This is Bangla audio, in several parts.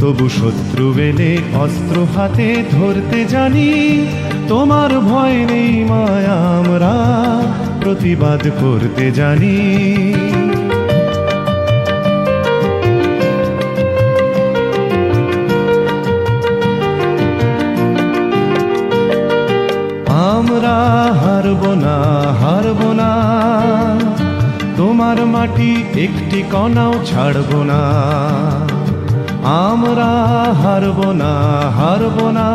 তবু শত্রু এলে অস্ত্র হাতে ধরতে জানি, তোমার ভয় নেই মায়া আমরা, প্রতিবাদ করতে জানি। আমরা হারব না হারব না, তোমার মাটি একটি কণাও ছাড়ব না। আমরা হারব না হারব না।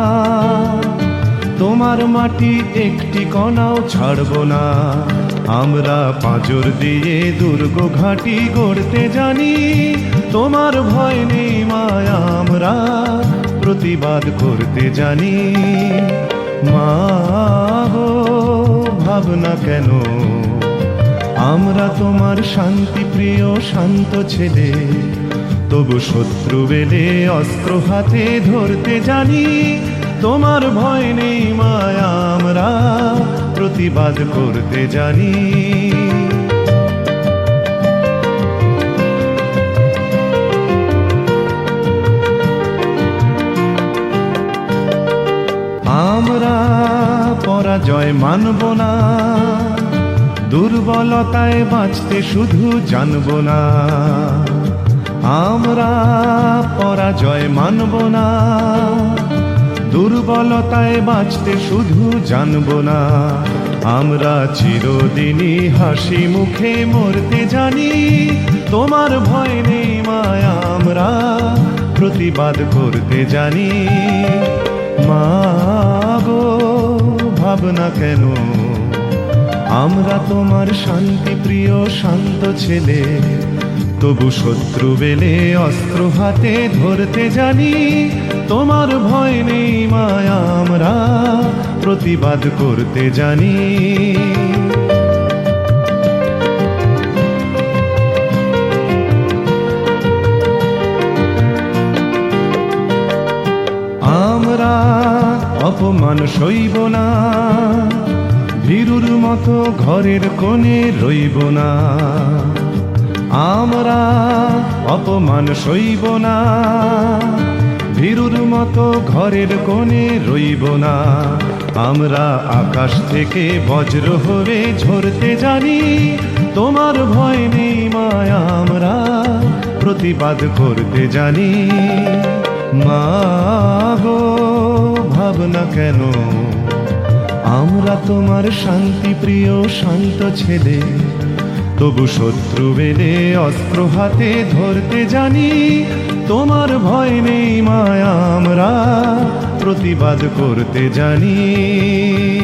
তোমার মাটি একটি কণাও ছাড়ব না। আমরা পাঁজর দিয়ে দুর্গ ঘাটি গড়তে জানি। তোমার ভয় নেই মায়া, আমরা প্রতিবাদ করতে জানি। মা গো ভাবনা কেন। আমরা তোমার শান্তি প্রিয় শান্ত ছেলে। তবু শত্রু বেলে অস্ত্র হাতে ধরতে জানি, তোমার ভয় নেই মায়া আমরা, প্রতিবাদ করতে জানি। আমরা পরাজয় মানব না, দুর্বলতায় বাঁচতে শুধু জানব না। আমরা পরাজয় মানব না। দুর্বলতায় বাঁচতে শুধু জানব না। আমরা চিরদিনই হাসি মুখে মরতে জানি। তোমার ভয় নেই মায়া, আমরা প্রতিবাদ করতে জানি। মা গো ভাবনা কেন। আমরা তোমার শান্তি প্রিয় শান্ত ছেলে। তবু শত্রু বেলে অস্ত্র হাতে ধরতে জানি, তোমার ভয় নেই মায়া আমরা, প্রতিবাদ করতে জানি। আমরা অপমান সইব না, ভীরুর মতো ঘরের কোণে রইব না। আমরা অপমান সইব না। ভীরুর মতো ঘরের কোণে রইব না। আমরা আকাশ থেকে বজ্র হয়ে ঝরতে জানি। তোমার ভয় নেই মায়া, আমরা প্রতিবাদ করতে জানি। মা গো ভাবনা কেন। আমরা তোমার শান্তি প্রিয়, শান্ত ছেলে। তবু শত্রু বেলে অস্ত্র হাতে ধরতে জানি, তোমার ভয় নেই মায়া, আমরা প্রতিবাদ করতে জানি।